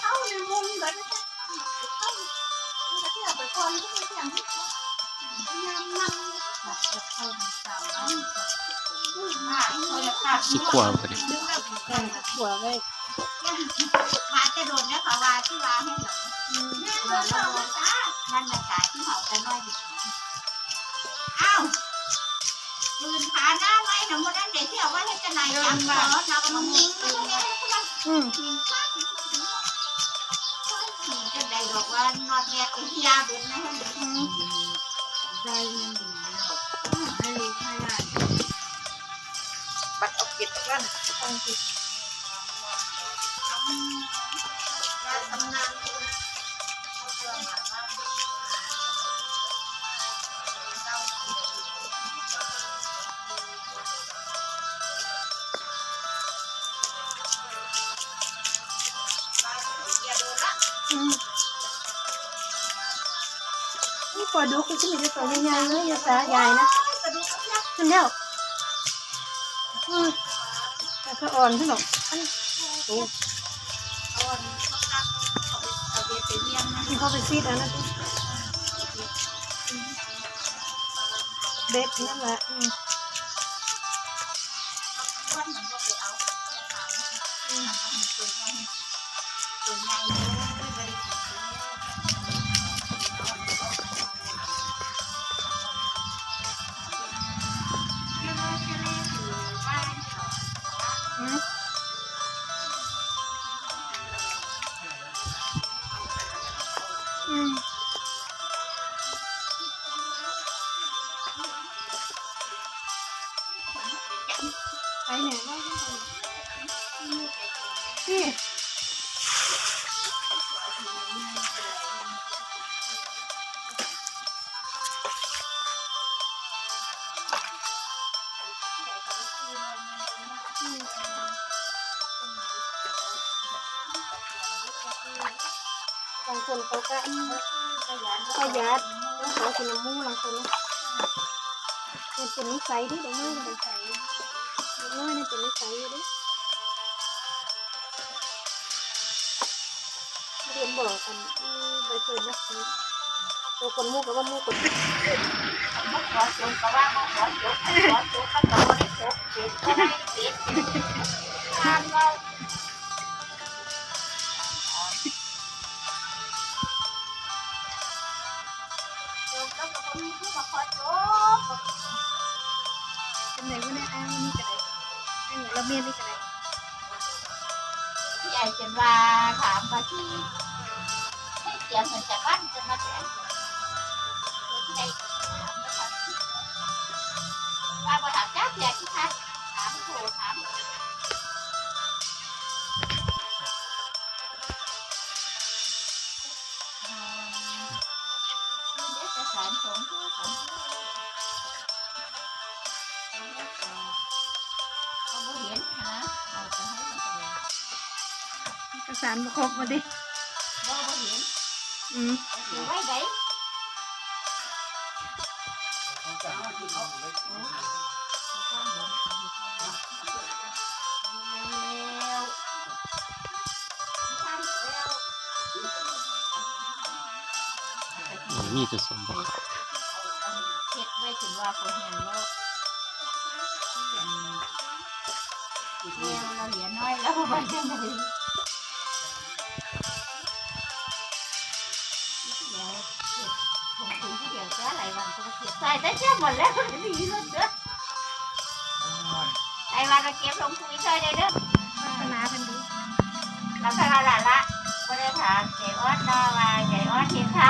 เข้าในมุมแบบนี้เข้าเที่ยวไปก่อนก็ไม่เที่ยงที่ยามนั่งสิกว่าบ่ดิหัวไว้มาจะโดนเนี่ยเขาว่าที่ว่าให้หลังนั่นแหละกายที่เขาไปน้อยดิาหน้าไว้หนูไม่ได้เด็กที่เอาไว้ให้จะไหนจังหวะเราก็มึงยิงไม่ต้องเนี่ยให้มันอืมยิงข้ายิงจะได้บอกว่านอดแงอุทยาเป็นนะให้ได้ยังดีแล้วให้ให้ได้บัดเอาเก็บกันต้องคิดการทำงานเขาเชื่อมาว่า ปลาดุกก็จะมีตัวใหญ่ๆเลยยาสาใหญ่นะมันเดียวอืมแต่ก็อ่อนขึ้นหรอกอันโอ้เขาไปซีดเอันนั้นเบ็ดนั่นแหละ บางคนเขาก็ขยัดแล้วเขากินน้ำมูกบางคนเป็นเป็นนิสัยที่เด็กน้อยเป็นนิสัยเด็กน้อยนี่เป็นนิสัยอยู่ดิเรียนบอกกันอืมไปเจอนักศึกษาตัวคนมูกกับว่ามูกคนขอจงก็ว่าขอจงขอจงก็ต้องได้จงเด็กก็ได้เด็กงานเรา เมียนี่ก็ได้พี่ใหญ่จนว่าถามว่าที่ให้เสียเงินจากบ้านจะมาแสนที่ใดถามว่าว่าบ่ถามจ้าเสียที่ทัดถามโทรถาม เอกสารบุครบมาดิบ่บ่เห็นอืมอยู่ไว้ไหนแล้วนี่มีแต่สมบ่ขาวเฮ็ดไว้ถึงว่าเขาเห็นแล้วเดียวเราเหลือน้อยแล้วมันจะไห วจะหลายวันก็เก็บใส่ได้เชื่อหมดแล้วมันดีเลยเด้อไอ้วันเราเก็บลงคุยช่วยได้เด้อพัฒนาเป็นดีแล้วก็ละละไม่ได้ถามเจ๊ออดนอว่าเจ๊ออดเห็นทา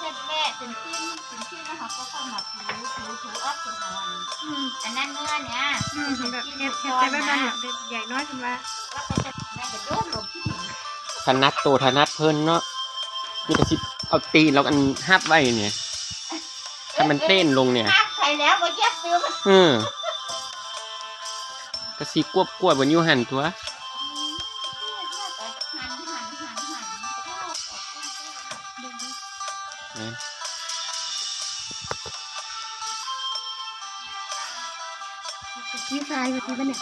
ดเฮ็ดแม่เป็นชิ้นเป็นชิ้นนะคะก็เข้ามาถูถูถูออกจนหอนอืมอันนั้นเนื้อเนี่ยอืมแบบเฮ็ดเฮ็ดไปบ้านๆน่ะแบบใหญ่น้อยขึ้นว่าแล้วก็จะแม่จะโดนลงที่หินถนัดตัวถนัดเพิ่นเนาะนี่ก็สิเอาตีนแล้วอันฮับไว้เนี่ยถ้ามันเต้นลงเนี่ยหักใครแล้วก็เย็บซื้อมันอืมก็สิกวบกวบบนอยู่หันตัว ขี้ทรายแบบนี้ปะเนี่ย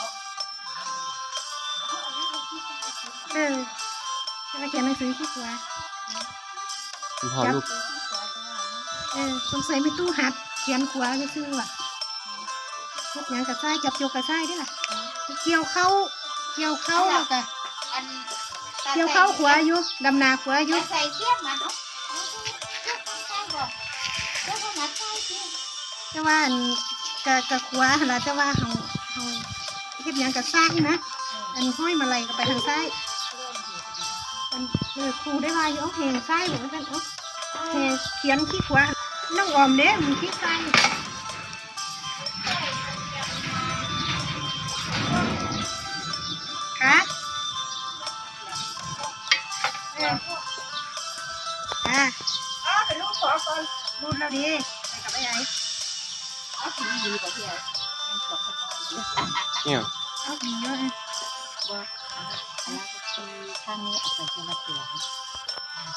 เออจะมาเขียนหนังสือขี้ตัวคุณพ่อลูกเออสงสัยไม่ตู้หัดเขียนขวาซื่อๆว่ะพวกหยังกระซ้ายจับโยกกระซ้ายได้ล่ะเกี่ยวเข้าเกี่ยวเข้าแล้วก็อันเกี่ยวเข้าขวาอยู่ดำนาขวาอยู่ใส่เทียบมันเนาะเทียบใส่บอกเทียบมันใส่เทียบแต่ว่าอันกะกะขวาหั่นล่ะแต่ว่าเฮา เฮาเฮ็ดหยังกระซ้ายนะ อันห้อยมาลัยก็ไปทางซ้ายอันเออครูได้ว่าอยู่เอาแหงซ้ายหรือว่าซั่นเอาแหงเขียนขี้ขวาน้องออมเด้มันขี้ซ้ายค่ะเอออะอ๋อเป็นลูกขอก่อนรูดแล้วดิไปกับไอ้ไอ้อ๋อสีดีกว่าที่มันสดขนาดนี้ เนี่ยเอาดีเยอะเลยว่าอันนั้นก็คือข้างนี้เอาไปเป็นมะเขือ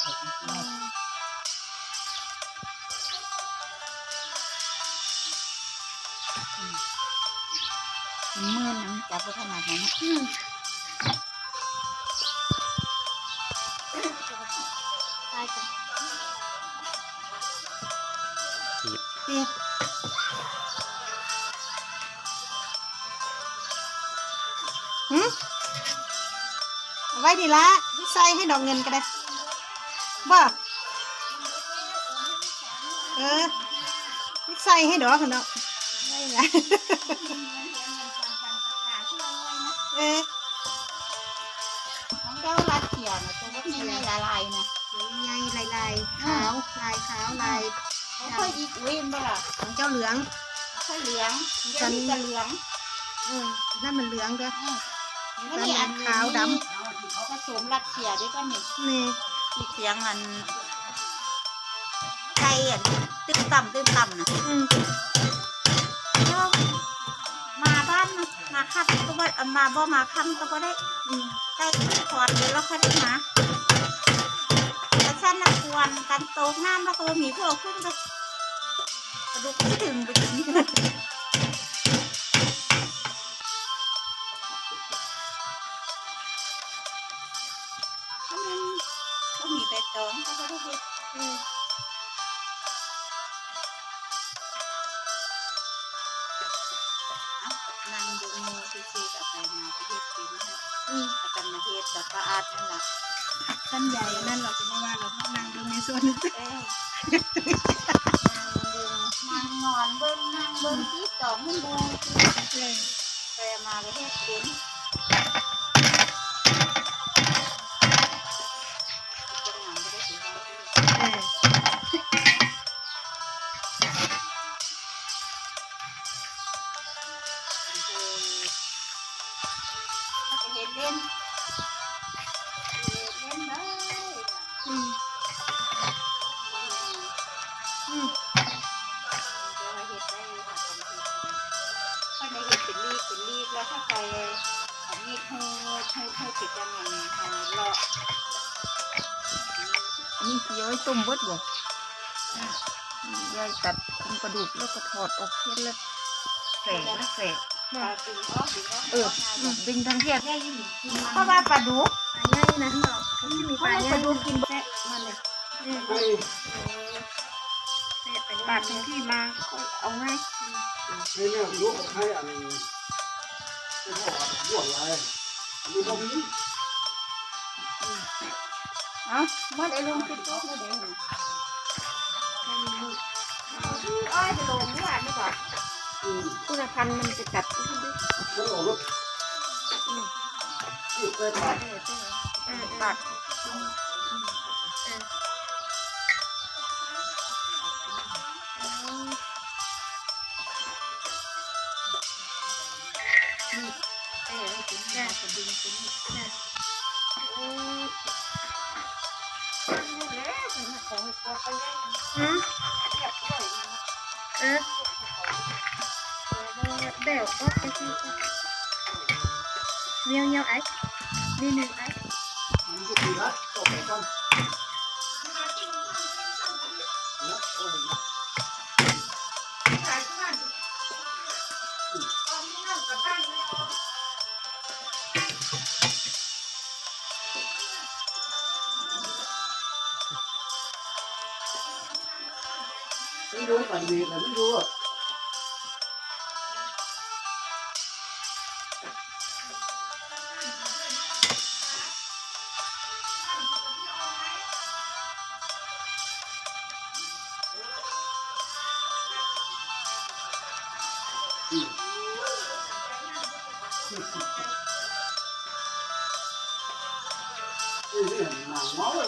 ใส่ที่นี่มือน้ำจับไปขนาดนั้นอื ไว้ดีละใส่ให้ดอกเงินก็ได้บ่เออใส่ให้ดอกกันเนาะไม่ละเออของเจ้าลาเขียวนะตัวก็มีในละลายนะใหญ่ลายลายขาวลายขาวลายเขาค่อยอีกอุ้ยมันบ่ล่ะของเจ้าเหลืองค่อยเหลืองเดี๋ยวนี้จะเหลืองเออนั่นมันเหลืองเด้อไม่นี่อันขาวดผสมรัดเขียด้วยกันนี่นี่อีกเสียงอันไก่อันตึ้มต่ำตึ้มต่ำนะอืมแล้วมาบ้านนะมาคับก็ว่าเอามาบ่มาค่ำก็บ่ได้อืมไก่ก่อนเดี๋ยวเราค่อยได้มาแต่ฉันน่ะควรกันโตกน้ำแล้วก็บ่มีพวกขึ้นไปกระดูกไม่ถึงไปกิน เขามีใบตองเขาก็ได้เฮ็ดอืมนางดูงูที่ซีกับไปมาที่เฮ็ดกินนะอืมแล้วกันมาเฮ็ดแบบว่าอาดนั่นแหละท่านใหญ่นั่นเราจะไม่ว่าเราต้องนั่งดูในส่วนนี้เอ้ยนางนอนเบิ่งนางเบิ่งที่สองมันดู ต้มเบิดบ่ยายตัดเป็นกระดูกแล้วก็ถอดออกเส้นแล้วแฝงแล้วแฝงปลาดึงออกดึงออกเออดึงทั้งเทียได้ยินกินมันเพราะว่าปลาดุกปลาใหญ่นะเนาะเขาจะมีปเพราะลาว่าใหปญ่ลาดุกกินแฝงมันเลยเออไอ้แซ่บไปปาดทั้งที่มาค่อยเอาไงไอ้เนี่ยลูกให้อันไอ้พ่อบ้วนไรอันนี้บ่มี เอ้ามันไอ้ลุงติดโต๊ะแล้วเดี๋ยวอ้อยจะลงนี่ว่านี่ก่อนคุณพันธ์มันจะกัดที่ดิมันออกรถอืมไปปาปาดดเออปาดแต่ไว้ถึงจะดึงตัวนี้อืม ของตัวไปยังอืมเรียบร้อยเออเดี๋ยวก็ไปที่เมียวเมียวไอ้นี่หนึ่งไอ้ ไม่รู้ฝันดีแต่ไม่รู้อะนี่นี่หนังม้าเล